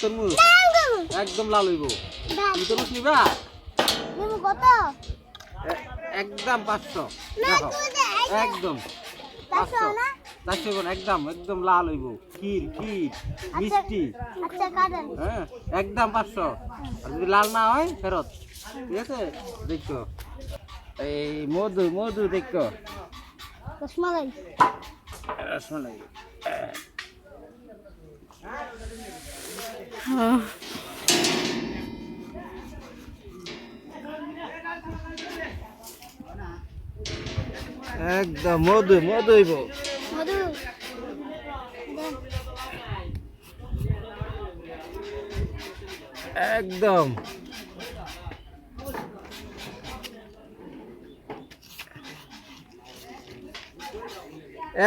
তরমুজ। একদম লাল হইব। তুমি তরমুজ নিবা? কত? একদম পাঁচশো। একদম পাঁচশো চারশো একদম একদম লাল হইব। ক্ষীর ক্ষীর মিষ্টি। আচ্ছা হ্যাঁ একদম পাঁচশো। আর যদি লাল না হয় ফেরত। ঠিক আছে? দেখো। এই মধু মধু দেখো। রসমালাই। রসমালাই। একদম মধু মধু হইব। মধু। একদম।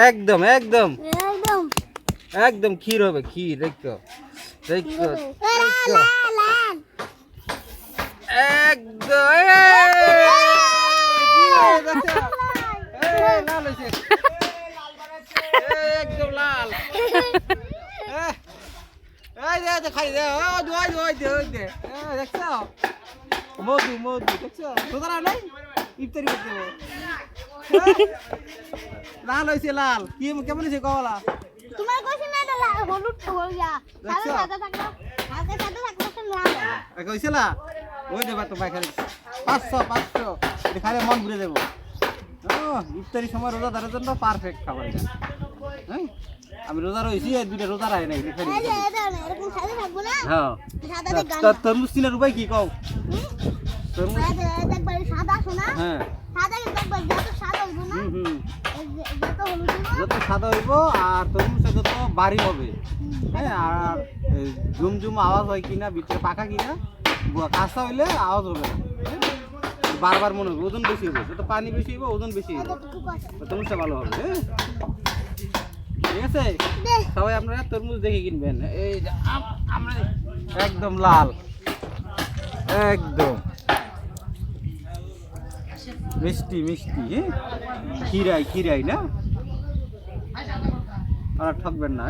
একদম একদম। একদম। ক্ষীর হবে ক্ষীর দেখো দেখো লাল দেখো লাল লাল একদম লাল হয়েছে। একদম লাল এই, এই দে, দে, খাই দে, ও, দে, ওই দে, দে, ওই দেখছ? মধু মধু দেখছ তোরা নাই ইফতারি করতে লাল হয়েছে লাল কি কেমন হয়েছে কমলা তোমার কইছি না ওই দেবা তো খালি? পাঁচশো পাঁচশো। এটা মন ঘুরে দেবো। ইফতারি সময় রোজাদারের জন্য পারফেক্ট খাবার হ্যাঁ? আমি রোজা রয়েছি আর দুইটা রোজা রায় নাই খালি হ্যাঁ। তরমুজ চিনার উপায় কি কও? তরমুজ সাদা শোনা হ্যাঁ। সাদা কিন্তু যত সাদা হইব না হুম হুম। এই যে- যত হলুদ যত সাদা হইব আর তরমুজটা যত বাড়ি হবে। হ্যাঁ আর এই ঝুম ঝুম আওয়াজ হয় কিনা ভিতরে পাকা কিনা কাঁচা হইলে আওয়াজ হবে না। হ্যাঁ? বারবার মনে হবে ওজন বেশি হবে যত পানি বেশি হবে ওজন বেশি হবে তরমুজটা ভালো হবে হ্যাঁ। ঠিক আছে? সবাই আপনারা তরমুজ দেখে কিনবেন। এই আমরা একদম লাল। একদম। মিষ্টি মিষ্টি হ্যাঁ? খিরাই খিরাই না? আর থাকবেন না